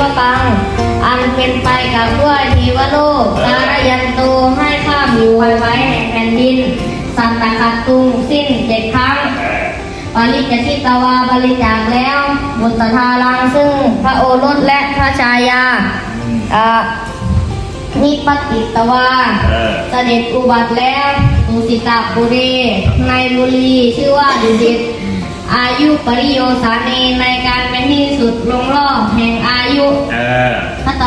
วตัง อันเป็นไปกับด้วยเทวโลกดารยันโตให้ข้ามอยู่ไว้ไว้แห่งแผ่นดิน สัตตกัตตุงสิ้นเจ็ดครั้งปาริจจิตวาบริจาคแล้วบุตรทารังซึ่งพระโอรสและพระชายาอ่านิปติตวาเออเสด็จอุบัติแล้วตุสิตาปุเรในบุรีชื่อว่าดุสิตอายุปริโยสานีในการเป็นที่สุดลงรอบแห่ง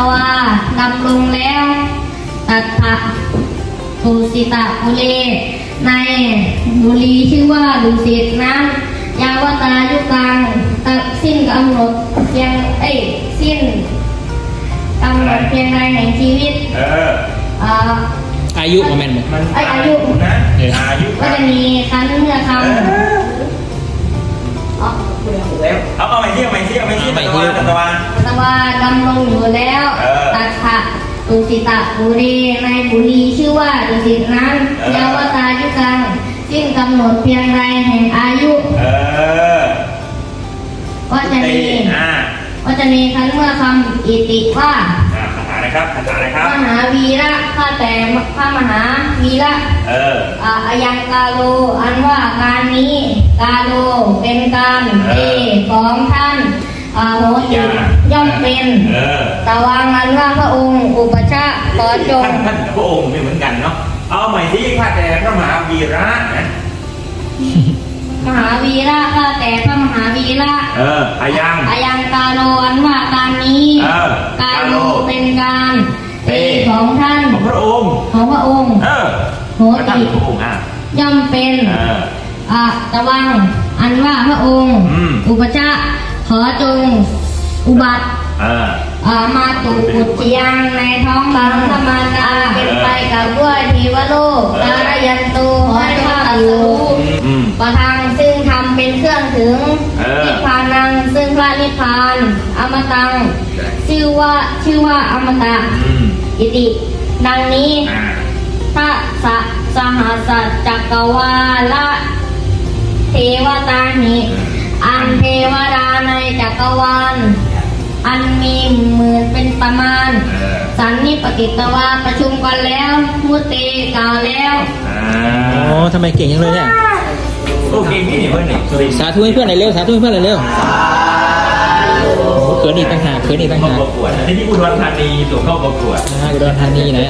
วาดำลงแล้วตัดถะตุสิตาปุเรในบุรีชื่อว่าดุสิตนั้นยาวตายุกังตัดสิ้นกำหนดเพียงเอ้ยสิ้นกำหนดเพียงใดแห่งชีวิตเอออ่าอายุประมาณมันไอ้อายุ นะอายุก็จะมีคั ใหม่ที่ตะวันตะวันแต่ว่าดำรงอยู่แล้วเออตัดขะตุสิตะบุรีในบุรีชื่อว่าดุสิตนั้นเออยาวตายุกังสิ้นกำหนดเพียงไรแห่งอายุเออก็จะมีอ่าก็จะมีคันเมื่อคำอิติว่าอ่าคาถานะครับคาถานะครับมหาวีระข้าแต่พระมหาวีระเอออ่าอายังกาโลอันว่าการนี้กาโลเป็นการเอเออของท่าน อาโหติย่อมเป็นเออตะวังอันว่าพระองค์อุปชฌาย์ขอจงท่านท่านกับพระองค์ไม่เหมือนกันเนาะเอาใหม่ที่ข้าแต่พระมหาวีระนะมหาวีระข้าแต่พระมหาวีระเอออายังอายังกาโลอันว่าการนี้เออกาโลเป็นการเอของท่านของพระองค์ของพระองค์เออโหพระท่านติพระองค์อะย่อมเป็นเอออ่าตะวังอันว่าพระองค์อืมอุปชฌาย์ ขอจงอุบัติเอออ่า มาตุปุจเยังในท้องบางธรรมดาเป็นไปกับด้วยเทวโลกดารยันโตให้ข้าอยู่อืม ประทางซึ่งทำเป็นเครื่องถึงเออ นิพพานังซึ่งพระนิพพาน อมตัง ชื่อว่าชื่อว่าอมตะอืมอิติ ดังนี้ อ่า พระสะสหัสจักรวาลเทวตานิอันเทวดา ในจักรวาลอันมีหมื่นเป็นประมาณ เออสันนิปติตวาประชุมกันแล้วมุติกล่าวแล้ว อ่าอ๋อทำไมเก่งจังเลยเนี่ย โอเคพี่นี่เพื่อนนี่สุรินทร์สาธุให้เพื่อนหน่อยเร็ว สาธุให้เพื่อนหน่อยเร็วโอ้โหเขินอีกต่างหากเขินอีกต่างเข้าหากประกวดอันนี้ที่อุดรธานีส่งเข้าประกวดอ่าอุดรธานีนะ